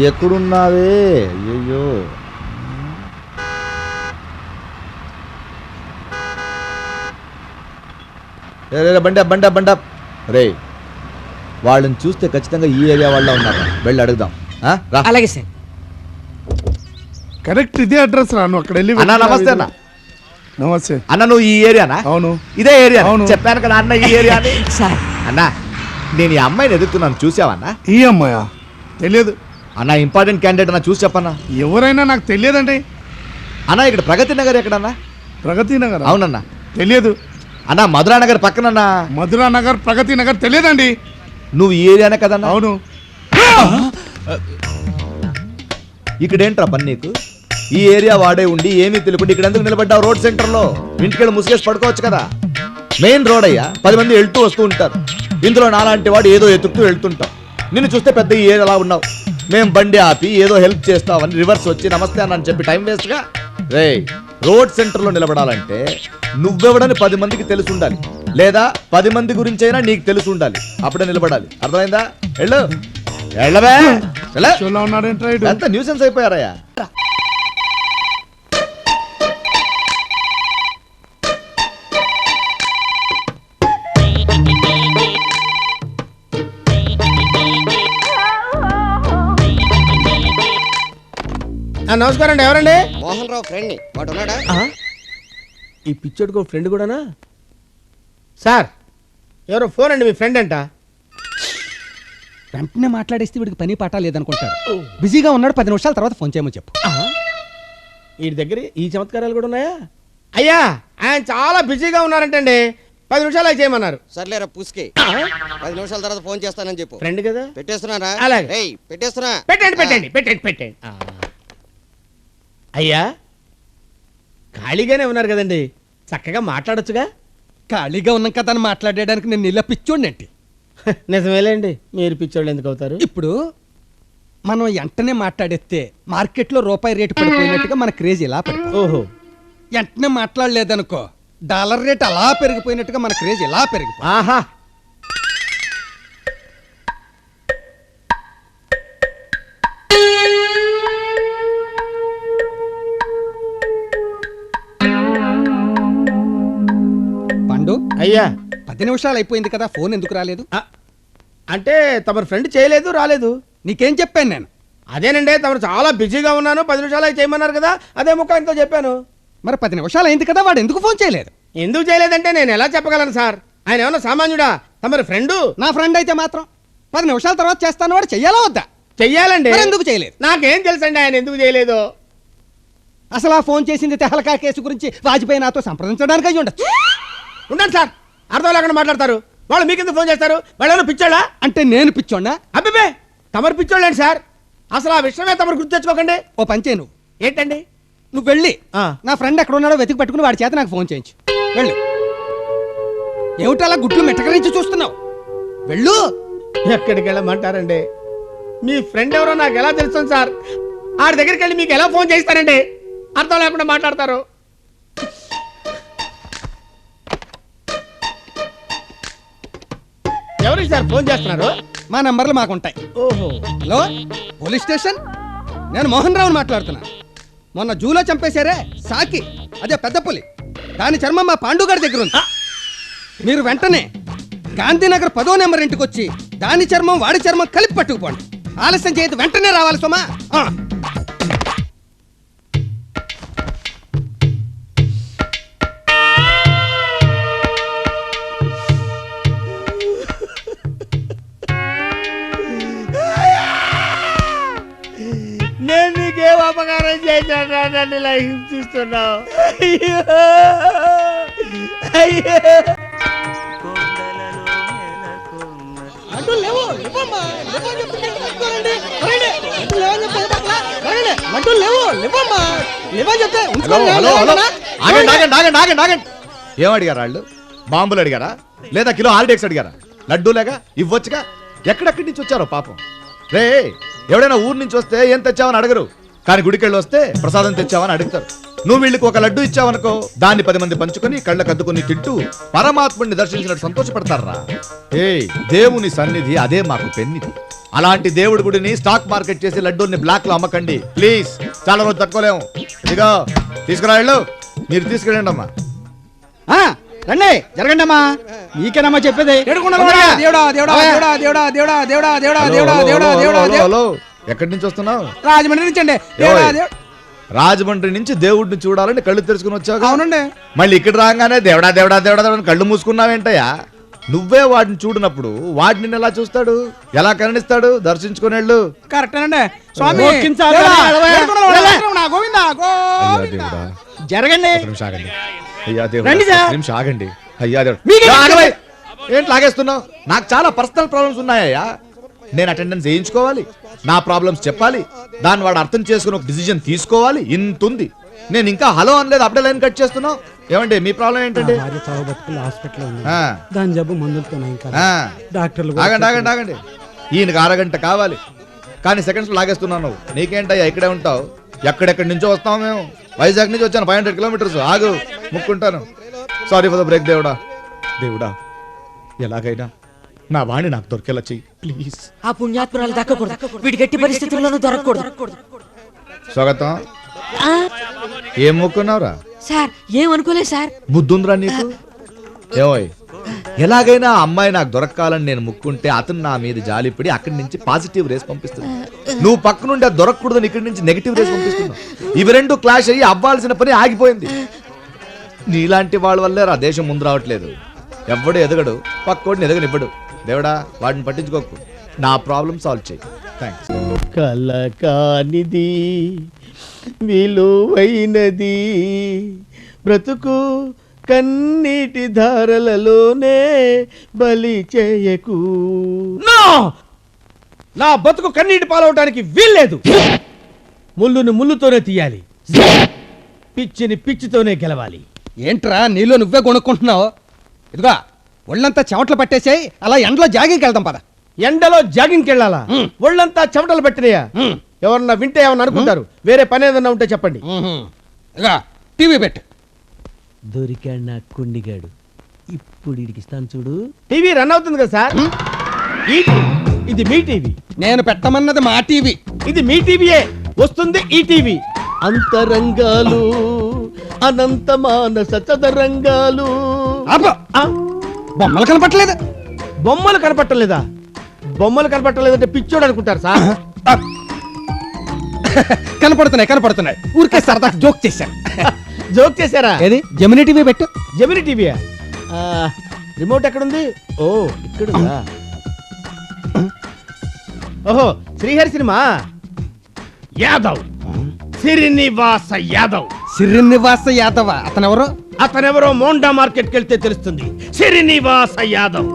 ఎక్కడున్నావే? అయ్యో బండి బండి బండి రే వాళ్ళని చూస్తే ఖచ్చితంగా ఈ ఏరియా వాళ్ళ ఉన్నారు. వెళ్ళి అడుగుదాం. అలాగే సార్. కరెక్ట్ ఇదే అడ్రస్ రా నువ్వు అక్కడ వెళ్ళి అన్నా నమస్తే అన్న. నమస్తే. అన్న నువ్వు ఈ ఏరియానా? అవును. ఇదే ఏరియా. అవును. చెప్పాను కదా అన్న ఈ ఏరియా అన్నా నేను ఈ అమ్మాయిని ఎదుగుతున్నాను చూసావన్నా ఈ అమ్మాయా? తెలియదు. అన్న ఇంపార్టెంట్ క్యాండిడేట్ అన్న చూసి చెప్పన్నా. ఎవరైనా నాకు తెలియదండి. అన్న ఇక్కడ ప్రగతి నగర్ ఎక్కడన్నా? ప్రగతి నగర్? అవునన్నా. తెలియదు. అన్న మధురా నగర్ పక్కనన్నా? మధురా నగర్ ప్రగతి నగర్ తెలియదండి. నువ్వు ఈ ఏరియానే కదన్నా? అవును. ఇక్కడ ఏంట్రా పని నీకు? ఈ ఏరియా వాడే ఉండి ఏమీ తెలియకుండా ఇక్కడ ఎందుకు నిలబడ్డావు రోడ్ సెంటర్లో ఇంటికెళ్ళి ముసుగేసి పడుకోవచ్చు కదా. మెయిన్ రోడ్ అయ్యా పది మంది వెళ్తూ వస్తూ ఉంటారు. ఇందులో నాలాంటి వాడు ఏదో ఎతుకుతూ వెళ్తుంటాం. నిన్ను చూస్తే పెద్ద ఈ ఏరియాలా ఉన్నావు. మేం బండి ఆపి ఏదో హెల్ప్ చేస్తావని రివర్స్ వచ్చి నమస్తే అన్న చెప్పి టైం వేస్ట్గా రే రోడ్ సెంటర్లో నిలబడాలంటే నువ్వెవడని పది మందికి తెలిసి ఉండాలి. లేదా పది మంది గురించి అయినా నీకు తెలిసి ఉండాలి. అప్పుడే నిలబడాలి. అర్థమైందా? వెళ్ళు. వెళ్ళవే? ఎంత న్యూసెన్స్ అయిపోయారయ్యా? నమస్కారం అండి ఎవరండి? మోహన్ రావు ఫ్రెండ్ వాడు ఉన్నాడా ఈ పిచ్చోడికి ఫ్రెండ్ కూడానా? సార్ ఎవరో ఫోన్ అండి మీ ఫ్రెండ్ అంట. వెంటనే మాట్లాడేస్తే వీడికి పని పాట లేదనుకుంటాడు బిజీగా ఉన్నాడు పది నిమిషాల తర్వాత ఫోన్ చేయమని చెప్పు. వీడి దగ్గర ఈ చమత్కారాలు కూడా ఉన్నాయా? అయ్యా ఆయన చాలా బిజీగా ఉన్నారంటండి. పది నిమిషాలు అవి చేయమన్నారు. సర్లేరా పుస్కి. పది నిమిషాల తర్వాత ఫోన్ చేస్తానని చెప్పు. ఫ్రెండ్ కదా? పెట్టేస్తున్నారా అలాగే. ఏయ్ పెట్టేస్తున్నా. పెట్టండి పెట్టండి పెట్టండి పెట్టండి. ఆ. అయ్యా ఖాళీగానే ఉన్నారు కదండి. చక్కగా మాట్లాడొచ్చుగా? ఖాళీగా ఉన్నాం కదా అని మాట్లాడడానికి నేను ఇలా పిచ్చోడినట్టు నిజమేలేండి మీరు పిచ్చోళ్ళు ఎందుకు అవుతారు? ఇప్పుడు మనం వెంటనే మాట్లాడేస్తే మార్కెట్లో రూపాయి రేటు పడిపోయినట్టుగా మన క్రేజ్ ఇలా పడిపోయి ఓహో. వెంటనే మాట్లాడలేదనుకో డాలర్ రేట్ అలా పెరిగిపోయినట్టుగా మన క్రేజ్ ఇలా పెరిగిపోయి ఆహా అయ్యా పది నిమిషాలు అయిపోయింది కదా ఫోన్ ఎందుకు రాలేదు? అంటే తమరు ఫ్రెండ్ చేయలేదు రాలేదు. నీకేం చెప్పాను నేను? అదేనండి తమరు చాలా బిజీగా ఉన్నాను పది నిమిషాలు అవి చేయమన్నారు కదా అదే ముఖం ఎంతో చెప్పాను. మరి పది నిమిషాలు అయింది కదా వాడు ఎందుకు ఫోన్ చేయలేదు? ఎందుకు చేయలేదంటే నేను ఎలా చెప్పగలను సార్? ఆయన ఏమన్నా సామాన్యుడా? తమరి ఫ్రెండు? నా ఫ్రెండ్ అయితే మాత్రం పది నిమిషాల తర్వాత చేస్తాను వాడు చెయ్యాలా వద్దా? చెయ్యాలండి. ఎందుకు చేయలేదు? నాకేం తెలుసండి ఆయన ఎందుకు చేయలేదు? అసలు ఆ ఫోన్ చేసింది తెహలకా కేసు గురించి వాజ్పేయి నాతో సంప్రదించడానికి అయి ఉండొచ్చు ఉండండి సార్. అర్థం లేకుండా మాట్లాడతారు. వాళ్ళు మీకెందుకు ఫోన్ చేస్తారు? వాళ్ళు పిచ్చోళ్ళా? అంటే నేను పిచ్చోండా అబ్బిబే తమరు పిచ్చోళ్ళండి సార్? అసలు ఆ విషయమే తమరు గుర్తు తెచ్చుకోకండి. ఓ పంచే నువ్వు ఏంటండి? నువ్వు వెళ్ళి. నా ఫ్రెండ్ ఎక్కడ ఉన్నాడో వెతికి పట్టుకుని వాడి చేత నాకు ఫోన్ చేయించు. వెళ్ళు. ఏమిటి అలా గుడ్లు మెట్టకరించి చూస్తున్నావు? వెళ్ళు. ఎక్కడికి వెళ్ళమంటారండి మీ ఫ్రెండ్ ఎవరో నాకు ఎలా తెలుస్తుంది సార్? ఆడి దగ్గరికి వెళ్ళి మీకు ఎలా ఫోన్ చేస్తారండి అర్థం లేకుండా మాట్లాడతారు. ఎవరికి సార్ ఫోన్ చేస్తున్నారు. మా నంబర్లు మాకుంటాయి. ఓహో. హలో? Police station? నేను మోహన్ రావుని మాట్లాడుతున్నా. మొన్న జూలో చంపేశారే సాకి. అదే పెద్ద పులి. దాని చర్మం మా పాండుగారి దగ్గర ఉంది. మీరు వెంటనే గాంధీనగర్ పదో నెంబర్ ఇంటికి వచ్చి దాని చర్మం వాడి చర్మం కలిపి పట్టుకుపోండి. ఆలస్యం చేయదు. వెంటనే రావాలి సోమా. చేశాను నన్ను ఇలా హింసిస్తున్నావు అయ్యో అయ్యో అడ్డు లేవు, లేవమ్మా, లేవని చెప్పి గట్టిగా పట్టుకోరండి. రండి, అడ్డు లేవని చెప్పి పట్ల, రండి, అడ్డు లేవు, లేవమ్మా, లేవని చెప్తే హలో ఉంచుకోండి, హలో. హలో లేవమ్మా. ఆగండి ఆగండి ఆగండి. ఆగండి ఆగండి ఏం అడిగారు వాళ్ళు? బాంబులు అడిగారా? లేదా కిలో హాలిడేక్స్ అడిగారా? లడ్డూలేగా ఇవ్వచ్చుగా? ఎక్కడెక్కడి నుంచి వచ్చారో పాపం? రే ఎవడైనా ఊరు నుంచి వస్తే ఏం తెచ్చావని అడగరు. కానీ గుడికెళ్ళి వస్తే ప్రసాదం తెచ్చావని అడుగుతారు. నువ్వు వీళ్ళకి ఒక లడ్డు ఇచ్చావనుకో దాన్ని పది మంది పంచుకొని కళ్ళకు అద్దుకొని తింటూ పరమాత్ముడిని దర్శించినట్టు సంతోషపడతారా? ఏ దేవుని సన్నిధి అదే మాకు పెన్నిధి. అలాంటి దేవుడి గుడిని స్టాక్ మార్కెట్ చేసి లడ్డూల్ని బ్లాక్లో అమ్మకండి. ప్లీజ్ చాలా రోజు తట్టుకోలేము. ఇదిగో తీసుకురా వెళ్ళు మీరు తీసుకెళ్ళండి అమ్మా. రండి జరగండి అమ్మా. మీకేనమ్మా చెప్పేది? దేవుడా దేవుడా దేవుడా దేవుడా దేవుడా దేవుడా దేవుడా. ఎక్కడి నుంచి వస్తున్నావు? రాజమండ్రి నుంచి అండి. రాజమండ్రి నుంచి దేవుడిని చూడాలని కళ్ళు తెరుచుకుని వచ్చావు అవునండి. మళ్ళీ ఇక్కడ రాగానే దేవుడా దేవుడా దేవుడా దేవుడా కళ్ళు మూసుకున్నావేంటయ్యా? నువ్వే వాడిని చూడనప్పుడు వాడిని ఎలా చూస్తాడు? ఎలా కరుణిస్తాడు? దర్శించుకుని వెళ్ళు కరెక్టేనండి స్వామి జరగండి. ఒక నిమిషం ఆగండి. అయ్యా దేవుడా రండి సార్. ఒక నిమిషం ఆగండి. అయ్యా దేవుడా. మీకే యా, ఆగవే. ఏంటి లాగేస్తున్నావు? నాకు చాలా పర్సనల్ ప్రాబ్లమ్స్ ఉన్నాయ్యా. నేను అటెండెన్స్ వేయించుకోవాలి. నా ప్రాబ్లమ్స్ చెప్పాలి. దాన్ని వాడు అర్థం చేసుకుని ఒక డిసిజన్ తీసుకోవాలి. ఇంత ఉంది నేను ఇంకా హలో అనలేదు. అప్పుడే లైన్ కట్ చేస్తున్నావు. ఏమండి మీ ప్రాబ్లం ఆ, దాని జబ్బు మందులతో. డాక్టర్లు ఆగండి ఆగండి ఆగండి. ఈయనకి అరగంట కావాలి. కానీ సెకండ్స్ లాగేస్తున్నావు నువ్వు. నీకేంటయ్యా ఇక్కడే ఉంటావు? ఎక్కడెక్కడి నుంచో వస్తావు మేము. వైజాగ్ నుంచి వచ్చాను. ఫైవ్ హండ్రెడ్ కిలోమీటర్స్ ఆగు. ముక్కుంటాను. సారీ ఫర్ ద బ్రేక్ దేవుడా. దేవుడా ఎలాగైనా నా వాణి నాకు దొరికేలా చెయ్యి. ప్లీజ్. ఆ పుణ్యాత్మురాలు దక్కకూడదు. వీడికి ఎట్టి పరిస్థితుల్లోనూ దొరకకూడదు. స్వాగతం. ఏం మొక్కున్నావురా? Sir ఏమనుకోలేదు sir. బుద్ధుందిరా నీకు? ఏమోయ్ ఎలాగైనా ఆ అమ్మాయి నాకు దొరకాలని నేను ముక్కుంటే అతను నా మీద జాలిపడి అక్కడి నుంచి పాజిటివ్ రేస్ పంపిస్తుంది. నువ్వు పక్క నుండి అది దొరకకూడదని ఇక్కడి నుంచి నెగిటివ్ రేస్ పంపిస్తున్నావు. ఇవి రెండు క్లాష్ అయ్యి అవ్వాల్సిన పని ఆగిపోయింది. నీలాంటి వాళ్ళ వల్లే రా దేశం ముందు రావట్లేదు. ఎవ్వడు ఎదగడు పక్కోడిని ఎదగనివ్వడు. దేవుడా వాడిని పట్టించుకోకు. నా ప్రాబ్లం సాల్వ్ చేయి. థ్యాంక్స్ కలకానిది విలువైనది బ్రతుకు కన్నీటి ధారలలోనే బలి చేయకు. నా! బతుకు కన్నీటి పాలవటానికి వీల్లేదు. ముళ్ళుని ముళ్ళుతోనే తీయాలి. పిచ్చిని పిచ్చితోనే గెలవాలి. ఏంట్రా నీలో నువ్వే కొనుక్కుంటున్నావు? ఇదిగా ఒళ్ళంతా చెమటలు పట్టేసాయి. అలా ఎండలో జాగింగ్కి వెళ్దాం పద. ఎండలో జాగింగ్కి వెళ్ళాలా. ఒళ్ళంతా చెమటలు పెట్టినయా. ఎవరన్నా వింటే ఏమన్నా అనుకుంటారు? వేరే పని ఏదన్నా ఉంటే చెప్పండి. టీవీ పెట్టు. దొరికాడు నా కుండిగాడు. ఇప్పుడు ఇడికి ఇస్తాను చూడు. టీవీ రన్ అవుతుంది కదా సార్? ఈ. ఇది మీ టీవీ. నేను పెట్టమన్నది మా టీవీ. ఇది మీ టీవీయే. వస్తుంది ఈ టీవీ. అంతరంగాలు అనంత మానస చదరంగాలు. ఆపు. బొమ్మలు కనపట్లేదు బొమ్మలు కనపట్టలేదా? బొమ్మలు కనపట్టలేదంటే పిచ్చోడు అనుకుంటారు సార్. కనపడుతున్నాయి కనపడుతున్నాయి. ఊరికే సరదా జోక్ చేశాను జోక్ చేశారా? ఏది? జమినీ టీవీ పెట్టు. జమిని టీవీయా ఆ, రిమోట్ ఎక్కడుంది? ఓ ఇక్కడుందా? ఓహో శ్రీహరి సినిమా? యాదవ్. శ్రీనివాస యాదవ్. శ్రీనివాస యాదవ? అతను ఎవరు అతనెవరో మోండా మార్కెట్కి వెళ్తే తెలుస్తుంది. శ్రీనివాస యాదవ్.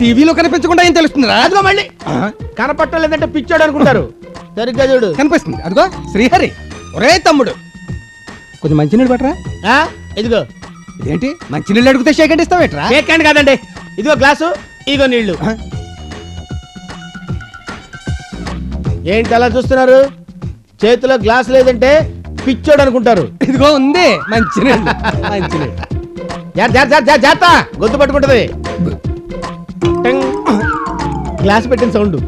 టీవీలో కనిపించకుండా ఏం తెలుస్తుందిరా? అదిగో మళ్ళీ. ఆ, కనపట్టలేదంటే పిచ్చాడు అనుకుంటారు. సరిగ్గా చూడు. కనిపిస్తుంది. అదిగో శ్రీహరి. ఒరే తమ్ముడు. కొంచెం మంచినీళ్ళు పెట్టరా? ఆ, ఇదిగో. ఇదేంటి? మంచినీళ్ళు అడిగితే షేక్ అంటే ఇస్తావేట్రా? షేక్ హ్యాండ్ కాదండి. ఇదిగో గ్లాసు ఇదిగో నీళ్ళు ఆ, ఏంటి అలా చూస్తున్నారు? చేతిలో గ్లాస్ లేదంటే పిచ్చోడు అనుకుంటారు. ఇదిగో ఉంది. మంచినీళ్ళు. మంచినీళ్ళు. జాగ్రత్త, గొంతు పట్టుకుంటది. టంగ్. గ్లాస్ పెట్టిన sound.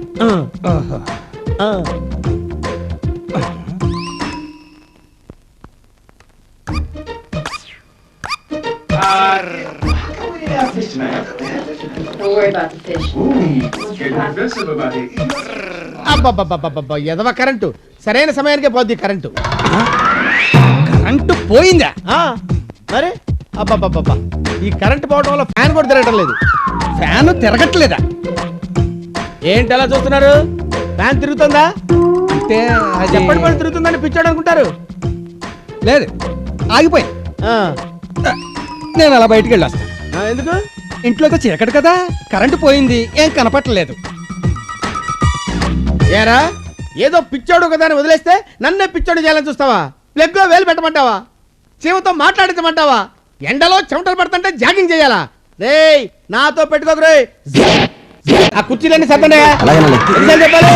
Don't worry about the fish. అబ్బబ్బబ్బబ్బబ్బ ఎదవ కరెంటు. సరైన సమయానికే పోద్ది కరెంటు. కరెంటు పోయిందా? మరి? అబ్బబ్బబ్బబ్బ. ఈ కరెంటు పోవడం వల్ల ఫ్యాన్ కూడా తిరగటం లేదు. ఫ్యాన్ తిరగట్లేదా? ఏంటి అలా చూస్తున్నారు? ఫ్యాన్ తిరుగుతుందా? అంటే అది- చెప్పండి పని తిరుగుతుందని పిచ్చాడు అనుకుంటారు. లేదు ఆగిపోయింది ఆ, నేను అలా బయటికి వెళ్ళొస్తాను ఎందుకు? ఇంట్లోకి చీకటి కదా కరెంటు పోయింది ఏం కనపట్లేదు ఏరా? ఏదో పిచ్చోడు కదా అని వదిలేస్తే నన్నే పిచ్చోడు చేయాలని చూస్తావా? ప్లగ్లో వేలు పెట్టమంటావా? చీమతో మాట్లాడించమంటావా? ఎండలో చెమటలు పడుతుంటే జాగింగ్ చేయాలా? రేయ్ నాతో పెట్టుకోకు రే ఆ కుర్చీలన్నీ సర్దండి ఎన్నిసార్లు చెప్పాలి?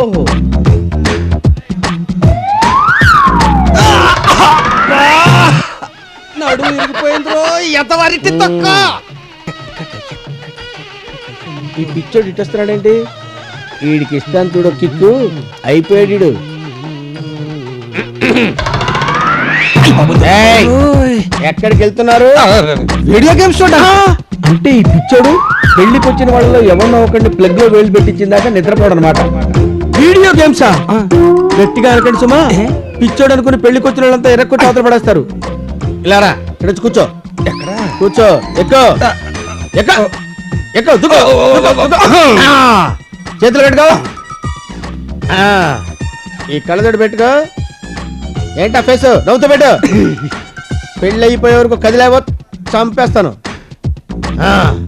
ఓహో. నడు ఇరిగిపోయింది రో ఎంతవారికి తొక్క. పిచ్చోడు ఇట్టొస్తున్నాడేంటి? వీడికి ఇస్తాను చూడు కిక్కు. అయిపోయాడు ఎక్కడికి వెళ్తున్నారు? వీడియో గేమ్స్ అంటే ఈ పిచ్చోడు పెళ్ళికి వచ్చిన వాళ్ళలో ఎవరినో ఒకరిని ప్లగ్లో వేలు పెట్టించిందాక నిద్రపోవడం అనమాట వీడియో గేమ్సా? గట్టిగా అనకండి సుమా. పిచ్చోడు అనుకుని పెళ్ళికి వచ్చిన వాళ్ళంతా ఎరక్కొట్టి అవతల పడేస్తారు ఇలారా ఇక్కడ వచ్చి కూర్చో. కూర్చో ఎక్కువ ఎక్కువ ఎక్కువ దుకో చేతులు పెట్టుకో. ఈ కళ్ళజోడు పెట్టుకో. ఏంటా ఫేస్ నవ్వుతూ పెట్టు. పెళ్ళి అయిపోయే వరకు కదిలేవో చంపేస్తాను. ఆ,